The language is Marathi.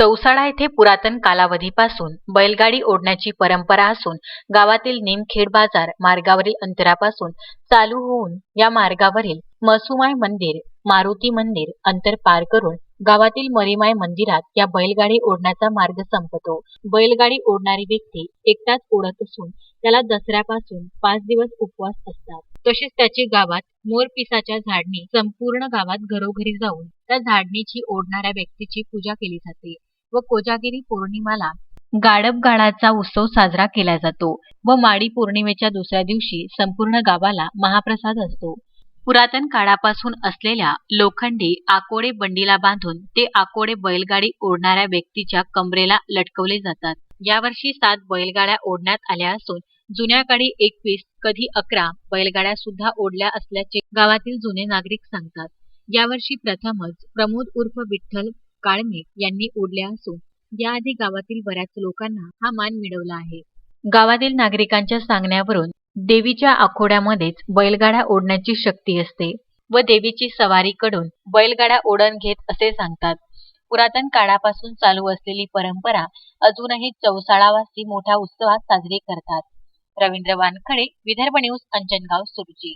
चौसाळा येथे पुरातन कालावधीपासून बैलगाडी ओढण्याची परंपरा असून गावातील निमखेड बाजार मार्गावरील अंतरापासून चालू होऊन या मार्गावरील मसुमाय मंदिर मारुती मंदिर अंतर पार करून गावातील मरीमाय मंदिरात या बैलगाडी ओढण्याचा मार्ग संपतो. बैलगाडी ओढणारी व्यक्ती एकटाच ओढत असून त्याला दसऱ्यापासून पाच दिवस उपवास असतात. तसेच त्याची गावात मोरपिसाच्या झाडणी संपूर्ण गावात घरोघरी जाऊन त्या झाडणीची ओढणाऱ्या व्यक्तीची पूजा केली जाते. व कोजागिरी पौर्णिमाला गाडबगाडाचा उत्सव साजरा केला जातो व माडी पौर्णिमेच्या दुसऱ्या दिवशी संपूर्ण गावाला महाप्रसाद असतो. पुरातन काळापासून असलेल्या लोखंडी आकोडे बंडीला बांधून ते आकोडे बैलगाडी ओढणाऱ्या व्यक्तीच्या कमरेला लटकवले जातात. यावर्षी सात बैलगाड्या ओढण्यात आल्या असून जुन्या काळी एकवीस कधी अकरा बैलगाड्या सुद्धा ओढल्या असल्याचे गावातील जुने नागरिक सांगतात. यावर्षी प्रथमच प्रमोद उर्फ विठ्ठल काळमे यांनी ओढल्या असून याआधी गावातील बऱ्याच लोकांना हा मान मिळवला आहे. गावातील नागरिकांच्या सांगण्यावरून देवीच्या आखोड्यामध्येच बैलगाड्या ओढण्याची शक्ती असते व देवीची सवारीकडून बैलगाड्या ओढण घेत असे सांगतात. पुरातन काळापासून चालू असलेली परंपरा अजूनही चौसाळावासी मोठ्या उत्सवात साजरी करतात. रवींद्र वानखडे विदर्भ न्यूज अंजनगाव सुरजी.